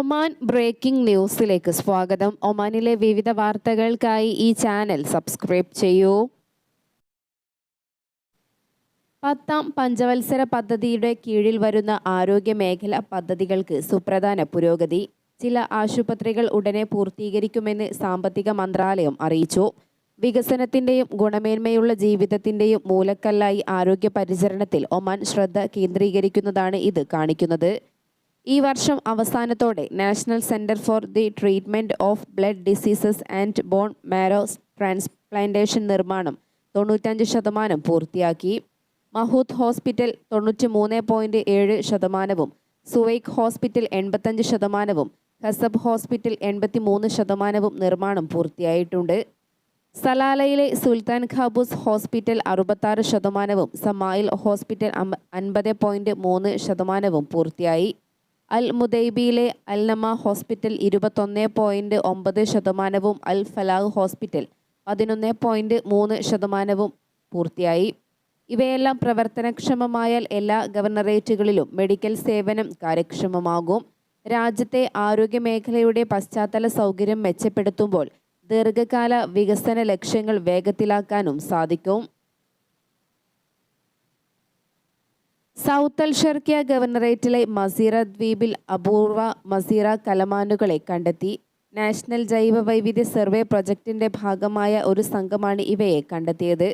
Oman breaking ന്യൂസിലേക്ക് സ്വാഗതം. ഒമാനിലെ വിവിധ വാർത്തകൾക്കായി ഈ ചാനൽ സബ്സ്ക്രൈബ് ചെയ്യൂ. പത്താം പഞ്ചവത്സര പദ്ധതിയുടെ കീഴിൽ വരുന്ന ആരോഗ്യ മേഖല പദ്ധതികൾക്ക് സുപ്രധാന പുരോഗതി. ചില ആശുപത്രികൾ ഉടനെ പൂർത്തീകരിക്കുമെന്ന് സാമ്പത്തിക മന്ത്രാലയം അറിയിച്ചു. വികസനത്തിന്റെയും ഗുണമേന്മയുള്ള ജീവിതത്തിന്റെയും മൂലക്കല്ലായി ആരോഗ്യ പരിചരണത്തിൽ ഒമാൻ ശ്രദ്ധ കേന്ദ്രീകരിക്കുന്നതാണ് ഇത് കാണിക്കുന്നത്. ഈ വർഷം അവസാനത്തോടെ national centre for the treatment of blood diseases and bone marrow transplantation നിർമ്മാണം തൊണ്ണൂറ്റഞ്ച് ശതമാനം പൂർത്തിയാക്കി. മഹൂത്ത് ഹോസ്പിറ്റൽ തൊണ്ണൂറ്റി മൂന്ന് പോയിന്റ് ഏഴ് ശതമാനവും സുവൈക്ക് ഹോസ്പിറ്റൽ എൺപത്തഞ്ച് ശതമാനവും ഹസബ് ഹോസ്പിറ്റൽ എൺപത്തി മൂന്ന് ശതമാനവും നിർമ്മാണം പൂർത്തിയായിട്ടുണ്ട്. സലാലയിലെ സുൽത്താൻ ഖാബൂസ് ഹോസ്പിറ്റൽ അറുപത്താറ് ശതമാനവും സമായിൽ ഹോസ്പിറ്റൽ അൻപത് പോയിന്റ് മൂന്ന് ശതമാനവും പൂർത്തിയായി. അൽ മുദൈബിയിലെ അൽ നമ ഹോസ്പിറ്റൽ ഇരുപത്തൊന്ന് പോയിന്റ് ഒമ്പത് ശതമാനവും അൽ ഫലാഹ് ഹോസ്പിറ്റൽ പതിനൊന്ന് പോയിന്റ് മൂന്ന് ശതമാനവും പൂർത്തിയായി. ഇവയെല്ലാം പ്രവർത്തനക്ഷമമായാൽ എല്ലാ ഗവർണറേറ്റുകളിലും മെഡിക്കൽ സേവനം കാര്യക്ഷമമാകും. രാജ്യത്തെ ആരോഗ്യമേഖലയുടെ പശ്ചാത്തല സൗകര്യം മെച്ചപ്പെടുത്തുമ്പോൾ ദീർഘകാല വികസന ലക്ഷ്യങ്ങൾ വേഗത്തിലാക്കാനും സാധിക്കും. സൗത്ത് അൽഷർക്കിയ ഗവർണറേറ്റിലെ മസീറ ദ്വീപിൽ അപൂർവ മസീറ കലമാനുകളെ കണ്ടെത്തി. നാഷണൽ ജൈവ വൈവിധ്യ സർവേ പ്രൊജക്ടിന്റെ ഭാഗമായ ഒരു സംഘമാണ് ഇവയെ കണ്ടെത്തിയത്.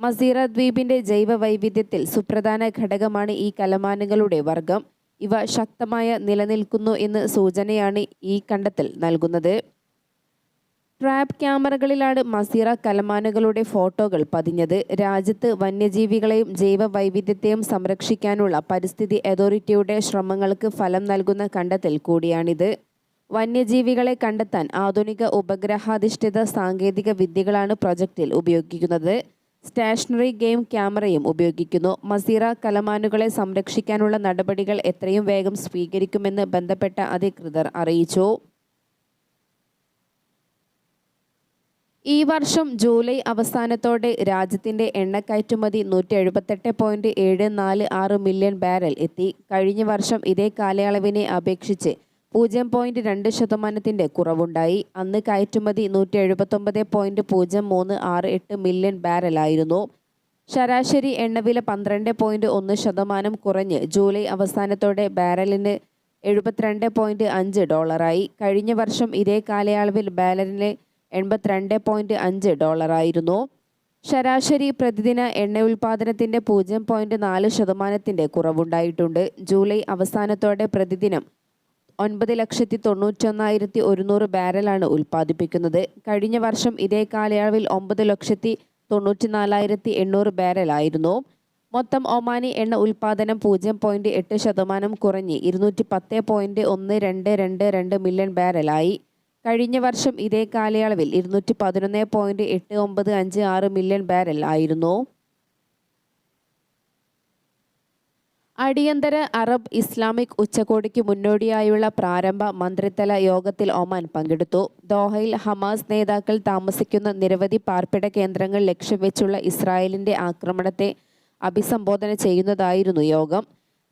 മസീറ ദ്വീപിന്റെ ജൈവ വൈവിധ്യത്തിൽ സുപ്രധാന ഘടകമാണ് ഈ കലമാനുകളുടെ വർഗം. ഇവ ശക്തമായ നിലനിൽക്കുന്നു എന്ന് സൂചനയാണ് ഈ കണ്ടെത്തൽ നൽകുന്നത്. ട്രാപ്പ് ക്യാമറകളിലാണ് മസീറ കലമാനുകളുടെ ഫോട്ടോകൾ പതിഞ്ഞത്. രാജ്യത്ത് വന്യജീവികളെയും ജൈവ വൈവിധ്യത്തെയും സംരക്ഷിക്കാനുള്ള പരിസ്ഥിതി അതോറിറ്റിയുടെ ശ്രമങ്ങൾക്ക് ഫലം നൽകുന്ന കണ്ടെത്തൽ കൂടിയാണിത്. വന്യജീവികളെ കണ്ടെത്താൻ ആധുനിക ഉപഗ്രഹാധിഷ്ഠിത സാങ്കേതിക വിദ്യകളാണ് പ്രൊജക്റ്റിൽ ഉപയോഗിക്കുന്നത്. സ്റ്റേഷനറി ഗെയിം ക്യാമറയും ഉപയോഗിക്കുന്നു. മസീറ കലമാനുകളെ സംരക്ഷിക്കാനുള്ള നടപടികൾ എത്രയും വേഗം സ്വീകരിക്കുമെന്ന് ബന്ധപ്പെട്ട അധികൃതർ അറിയിച്ചു. ഈ വർഷം ജൂലൈ അവസാനത്തോടെ രാജ്യത്തിന്റെ എണ്ണ കയറ്റുമതി നൂറ്റി എഴുപത്തെട്ട് പോയിന്റ് ഏഴ് നാല് ആറ് മില്യൺ ബാരൽ എത്തി. കഴിഞ്ഞ വർഷം ഇതേ കാലയളവിനെ അപേക്ഷിച്ച് പൂജ്യം പോയിന്റ് രണ്ട് ശതമാനത്തിന്റെ കുറവുണ്ടായി. അന്ന് കയറ്റുമതി നൂറ്റി എഴുപത്തൊമ്പത് പോയിന്റ് പൂജ്യം മൂന്ന് ആറ് എട്ട് മില്യൺ ബാരലായിരുന്നു ശരാശരി എണ്ണവില പന്ത്രണ്ട് പോയിന്റ് ഒന്ന് ശതമാനം കുറഞ്ഞ് ജൂലൈ അവസാനത്തോടെ ബാരലിന് എഴുപത്തിരണ്ട് പോയിന്റ് അഞ്ച് ഡോളറായി. കഴിഞ്ഞ വർഷം ഇതേ കാലയളവിൽ ബാരലിന് എൺപത്തിരണ്ട് പോയിന്റ് അഞ്ച് ഡോളറായിരുന്നു. ശരാശരി പ്രതിദിന എണ്ണ ഉൽപാദനത്തിന്റെ പൂജ്യം പോയിന്റ് നാല് ശതമാനത്തിന്റെ കുറവുണ്ടായിട്ടുണ്ട്. ജൂലൈ അവസാനത്തോടെ പ്രതിദിനം ഒൻപത് ലക്ഷത്തി തൊണ്ണൂറ്റൊന്നായിരത്തി ഒരുന്നൂറ് ബാരലാണ് ഉൽപ്പാദിപ്പിക്കുന്നത് കഴിഞ്ഞ വർഷം ഇതേ കാലയളവിൽ ഒമ്പത് ലക്ഷത്തി തൊണ്ണൂറ്റി നാലായിരത്തി എണ്ണൂറ് ബാരലായിരുന്നു. മൊത്തം ഒമാനി എണ്ണ ഉൽപ്പാദനം പൂജ്യം പോയിന്റ് എട്ട് ശതമാനം കുറഞ്ഞ് ഇരുന്നൂറ്റി പത്ത് പോയിന്റ് ഒന്ന് രണ്ട് രണ്ട് രണ്ട് മില്യൺ ബാരലായി. കഴിഞ്ഞ വർഷം ഇതേ കാലയളവിൽ ഇരുന്നൂറ്റി പതിനൊന്ന് പോയിന്റ് എട്ട് ഒമ്പത് അഞ്ച് ആറ് മില്യൺ ബാരൽ ആയിരുന്നു. അടിയന്തര അറബ് ഇസ്ലാമിക് ഉച്ചകോടിക്ക് മുന്നോടിയായുള്ള പ്രാരംഭ മന്ത്രിതല യോഗത്തിൽ ഒമാൻ പങ്കെടുത്തു. ദോഹയിൽ ഹമാസ് നേതാക്കൾ താമസിക്കുന്ന നിരവധി പാർപ്പിട കേന്ദ്രങ്ങൾ ലക്ഷ്യം വെച്ചുള്ള ഇസ്രായേലിന്റെ ആക്രമണത്തെ അഭിസംബോധന ചെയ്യുന്നതായിരുന്നു യോഗം.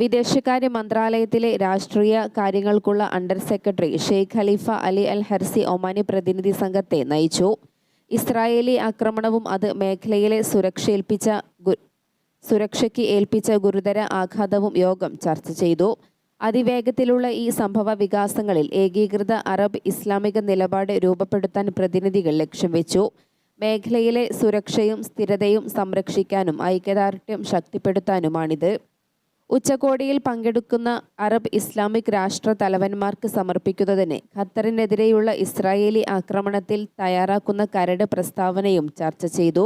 വിദേശകാര്യ മന്ത്രാലയത്തിലെ രാഷ്ട്രീയ കാര്യങ്ങൾക്കുള്ള under secretary Sheikh Khalifa Ali Al Harsi Omani പ്രതിനിധി സംഘത്തെ നയിച്ചു. ഇസ്രായേലി ആക്രമണവും അത് മേഖലയിലെ സുരക്ഷ ഏൽപ്പിച്ച സുരക്ഷയ്ക്ക് ഏൽപ്പിച്ച ഗുരുതര ആഘാതവും യോഗം ചർച്ച ചെയ്തു. അതിവേഗത്തിലുള്ള ഈ സംഭവ വികാസങ്ങളിൽ ഏകീകൃത അറബ് ഇസ്ലാമിക നിലപാട് രൂപപ്പെടുത്താൻ പ്രതിനിധികൾ ലക്ഷ്യം വെച്ചു. മേഖലയിലെ സുരക്ഷയും സ്ഥിരതയും സംരക്ഷിക്കാനും ഐക്യദാർഢ്യം ശക്തിപ്പെടുത്താനുമാണിത്. ഉച്ചകോടിയിൽ പങ്കെടുക്കുന്ന അറബ് ഇസ്ലാമിക് രാഷ്ട്ര തലവന്മാർക്ക് സമർപ്പിക്കുന്നതിന് ഖത്തറിനെതിരെയുള്ള ഇസ്രായേലി ആക്രമണത്തിൽ തയ്യാറാക്കുന്ന കരട് പ്രസ്താവനയും ചർച്ച ചെയ്തു.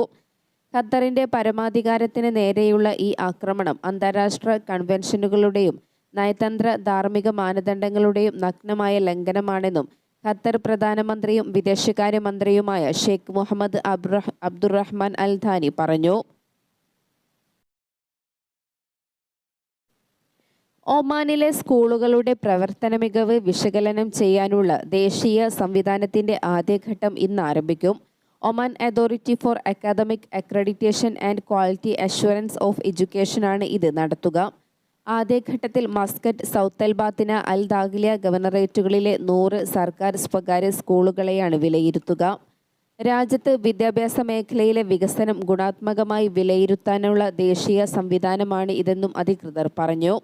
ഖത്തറിന്റെ പരമാധികാരത്തിന് നേരെയുള്ള ഈ ആക്രമണം അന്താരാഷ്ട്ര കൺവെൻഷനുകളുടെയും നയതന്ത്ര ധാർമ്മിക മാനദണ്ഡങ്ങളുടെയും നഗ്നമായ ലംഘനമാണെന്നും ഖത്തർ പ്രധാനമന്ത്രിയും വിദേശകാര്യമന്ത്രിയുമായ ഷെയ്ഖ് മുഹമ്മദ് അബ്ദുറഹ് അബ്ദുറഹ്മാൻ അൽ ധാനി പറഞ്ഞു. ഒമാനിലെ സ്കൂളുകളുടെ പ്രവർത്തന മികവ് വിശകലനം ചെയ്യാനുള്ള ദേശീയ സംവിധാനത്തിന്റെ ആദ്യഘട്ടം ഇന്ന് ആരംഭിക്കും. Oman authority for academic accreditation and quality assurance of എഡ്യൂക്കേഷനാണ് ഇത് നടത്തുക. ആദ്യഘട്ടത്തിൽ Muscat South Al Batinah Al Dakhiliyah ഗവർണറേറ്റുകളിലെ നൂറ് സർക്കാർ സ്വകാര്യ സ്കൂളുകളെയാണ് വിലയിരുത്തുക. രാജ്യത്ത് വിദ്യാഭ്യാസ മേഖലയിലെ വികസനം ഗുണാത്മകമായി വിലയിരുത്താനുള്ള ദേശീയ സംവിധാനമാണ് ഇതെന്നും അധികൃതർ പറഞ്ഞു.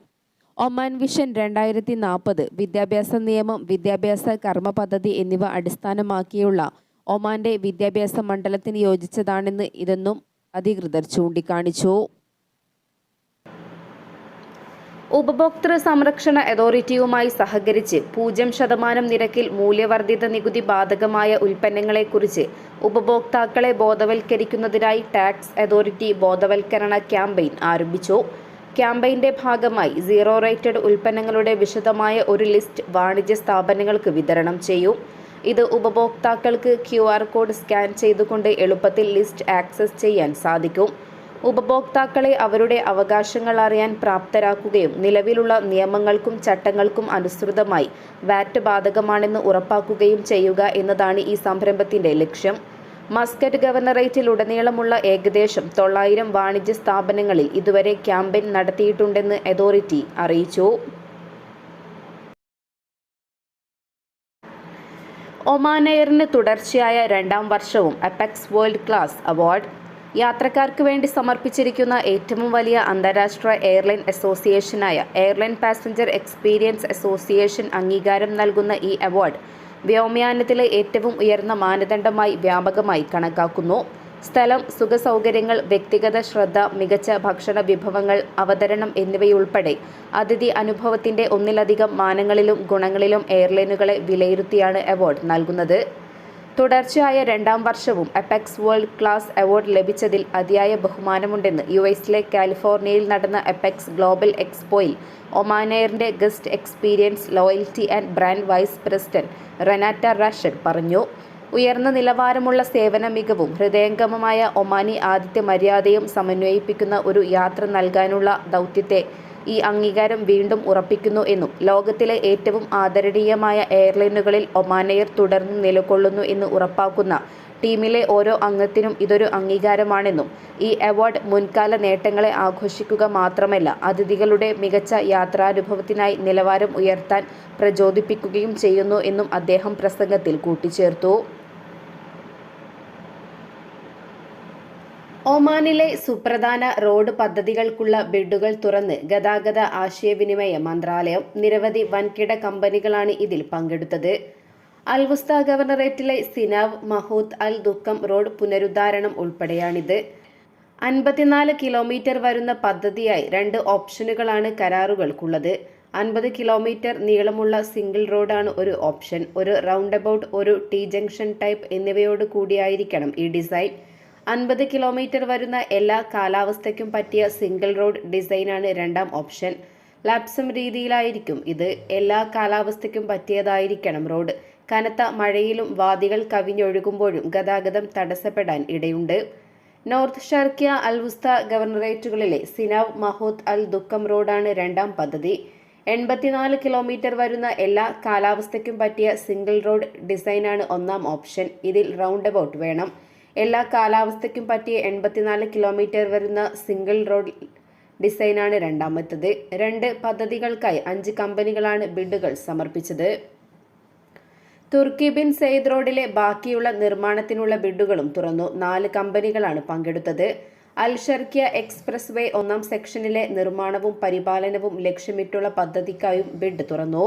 ഒമാൻ വിഷൻ രണ്ടായിരത്തി നാൽപ്പത് വിദ്യാഭ്യാസ നിയമം വിദ്യാഭ്യാസ കർമ്മ പദ്ധതി എന്നിവ അടിസ്ഥാനമാക്കിയുള്ള ഒമാന്റെ വിദ്യാഭ്യാസ മണ്ഡലത്തിന് യോജിച്ചതാണെന്ന് ഇതെന്നും അധികൃതർ ചൂണ്ടിക്കാണിച്ചു. ഉപഭോക്തൃ സംരക്ഷണ അതോറിറ്റിയുമായി സഹകരിച്ച് പൂജ്യം ശതമാനം നിരക്കിൽ മൂല്യവർദ്ധിത നികുതി ബാധകമായ ഉൽപ്പന്നങ്ങളെക്കുറിച്ച് ഉപഭോക്താക്കളെ ബോധവൽക്കരിക്കുന്നതിനായി ടാക്സ് അതോറിറ്റി ബോധവൽക്കരണ ക്യാമ്പയിൻ ആരംഭിച്ചു. ക്യാമ്പയിന്റെ ഭാഗമായി സീറോ റേറ്റഡ് ഉൽപ്പന്നങ്ങളുടെ വിശദമായ ഒരു ലിസ്റ്റ് വാണിജ്യ സ്ഥാപനങ്ങൾക്ക് വിതരണം ചെയ്യും. ഇത് ഉപഭോക്താക്കൾക്ക് ക്യു ആർ കോഡ് സ്കാൻ ചെയ്തുകൊണ്ട് എളുപ്പത്തിൽ ലിസ്റ്റ് ആക്സസ് ചെയ്യാൻ സാധിക്കും. ഉപഭോക്താക്കളെ അവരുടെ അവകാശങ്ങൾ അറിയാൻ പ്രാപ്തരാക്കുകയും നിലവിലുള്ള നിയമങ്ങൾക്കും ചട്ടങ്ങൾക്കും അനുസൃതമായി വാറ്റ് ബാധകമാണെന്ന് ഉറപ്പാക്കുകയും ചെയ്യുക എന്നതാണ് ഈ സംരംഭത്തിന്റെ ലക്ഷ്യം. മസ്കറ്റ് ഗവർണറേറ്റിൽ ഗവർണറേറ്റിലുടനീളമുള്ള ഏകദേശം തൊള്ളായിരം വാണിജ്യ സ്ഥാപനങ്ങളിൽ ഇതുവരെ ക്യാമ്പയിൻ നടത്തിയിട്ടുണ്ടെന്ന് അതോറിറ്റി അറിയിച്ചു. ഒമാൻ എയറിന് തുടർച്ചയായ രണ്ടാം വർഷവും അപെക്സ് വേൾഡ് ക്ലാസ് അവാർഡ്. യാത്രക്കാർക്ക് വേണ്ടി സമർപ്പിച്ചിരിക്കുന്ന ഏറ്റവും വലിയ അന്താരാഷ്ട്ര എയർലൈൻ അസോസിയേഷനായ എയർലൈൻ പാസഞ്ചർ എക്സ്പീരിയൻസ് അസോസിയേഷൻ അംഗീകാരം നൽകുന്ന ഈ അവാർഡ് വ്യോമയാനത്തിലെ ഏറ്റവും ഉയർന്ന മാനദണ്ഡമായി വ്യാപകമായി കണക്കാക്കുന്നു. സ്ഥലം സുഖസൗകര്യങ്ങൾ വ്യക്തിഗത ശ്രദ്ധ മികച്ച ഭക്ഷണ വിഭവങ്ങൾ അവതരണം എന്നിവയുൾപ്പെടെ അതിഥി അനുഭവത്തിന്റെ ഒന്നിലധികം മാനങ്ങളിലും ഗുണങ്ങളിലും എയർലൈനുകളെ വിലയിരുത്തിയാണ് അവാർഡ് നൽകുന്നത്. തുടർച്ചയായ രണ്ടാം വർഷവും അപെക്സ് വേൾഡ് ക്ലാസ് അവാർഡ് ലഭിച്ചതിൽ അതിയായ ബഹുമാനമുണ്ടെന്ന് യു എസിലെ കാലിഫോർണിയയിൽ നടന്ന അപെക്സ് ഗ്ലോബൽ എക്സ്പോയിൽ ഒമാനെയറിന്റെ guest experience loyalty and brand vice president Renata Rashan പറഞ്ഞു. ഉയർന്ന നിലവാരമുള്ള സേവന മികവും ഹൃദയംഗമമായ ഒമാനി ആതിഥ്യ മര്യാദയും സമന്വയിപ്പിക്കുന്ന ഒരു യാത്ര നൽകാനുള്ള ദൗത്യത്തെ ഈ അംഗീകാരം വീണ്ടും ഉറപ്പിക്കുന്നു എന്നും ലോകത്തിലെ ഏറ്റവും ആദരണീയമായ എയർലൈനുകളിൽ ഒമാനെയർ തുടർന്ന് നിലകൊള്ളുന്നു എന്ന് ഉറപ്പാക്കുന്ന ടീമിലെ ഓരോ അംഗത്തിനും ഇതൊരു അംഗീകാരമാണെന്നും ഈ അവാർഡ് മുൻകാല നേട്ടങ്ങളെ ആഘോഷിക്കുക മാത്രമല്ല അതിഥികളുടെ മികച്ച യാത്രാനുഭവത്തിനായി നിലവാരം ഉയർത്താൻ പ്രചോദിപ്പിക്കുകയും ചെയ്യുന്നു എന്നും അദ്ദേഹം പ്രസംഗത്തിൽ കൂട്ടിച്ചേർത്തു. ഒമാനിലെ സുപ്രധാന റോഡ് പദ്ധതികൾക്കുള്ള ബിഡുകൾ തുറന്ന് ഗതാഗത ആശയവിനിമയ മന്ത്രാലയം നിരവധി വൻകിട കമ്പനികളാണ് ഇതിൽ പങ്കെടുത്തത്. അൽവസ്ത ഗവർണറേറ്റിലെ സിനാവ് മഹൂദ് അൽ ദുഃഖം റോഡ് പുനരുദ്ധാരണം ഉൾപ്പെടെയാണിത്. അൻപത്തിനാല് കിലോമീറ്റർ വരുന്ന പദ്ധതിയായി രണ്ട് ഓപ്ഷനുകളാണ് കരാറുകൾക്കുള്ളത്. അൻപത് കിലോമീറ്റർ നീളമുള്ള സിംഗിൾ റോഡാണ് ഒരു ഓപ്ഷൻ. ഒരു റൗണ്ട് അബൌട്ട് ഒരു ടി ജംഗ്ഷൻ ടൈപ്പ് എന്നിവയോട് കൂടിയായിരിക്കണം ഈ ഡിസൈൻ. അൻപത് കിലോമീറ്റർ വരുന്ന എല്ലാ കാലാവസ്ഥയ്ക്കും പറ്റിയ സിംഗിൾ റോഡ് ഡിസൈനാണ് രണ്ടാം ഓപ്ഷൻ. ലാപ്സം രീതിയിലായിരിക്കും ഇത്. എല്ലാ കാലാവസ്ഥയ്ക്കും പറ്റിയതായിരിക്കണം റോഡ്. കനത്ത മഴയിലും വാദികൾ കവിഞ്ഞൊഴുകുമ്പോഴും ഗതാഗതം തടസ്സപ്പെടാൻ ഇടയുണ്ട്. നോർത്ത് ഷർക്കിയ അൽവുസ്ത ഗവർണറേറ്റുകളിലെ സിനാവ് മഹൂദ് അൽ ദുഃഖം റോഡാണ് രണ്ടാം പദ്ധതി. എൺപത്തിനാല് കിലോമീറ്റർ വരുന്ന എല്ലാ കാലാവസ്ഥയ്ക്കും പറ്റിയ സിംഗിൾ റോഡ് ഡിസൈനാണ് ഒന്നാം ഓപ്ഷൻ. ഇതിൽ റൗണ്ട് അബൌട്ട് വേണം. എല്ലാ കാലാവസ്ഥയ്ക്കും പറ്റിയ എൺപത്തിനാല് കിലോമീറ്റർ വരുന്ന സിംഗിൾ റോഡ് ഡിസൈനാണ് രണ്ടാമത്തത്. രണ്ട് പദ്ധതികൾക്കായി അഞ്ച് കമ്പനികളാണ് ബിഡുകൾ സമർപ്പിച്ചത്. തുർക്കി ബിൻ സെയ്ദ് റോഡിലെ ബാക്കിയുള്ള നിർമ്മാണത്തിനുള്ള ബിഡുകളും തുറന്നു. നാല് കമ്പനികളാണ് പങ്കെടുത്തത്. അൽ ഷർക്കിയ എക്സ്പ്രസ് വേ ഒന്നാം സെക്ഷനിലെ നിർമ്മാണവും പരിപാലനവും ലക്ഷ്യമിട്ടുള്ള പദ്ധതിക്കായും ബിഡ് തുറന്നു.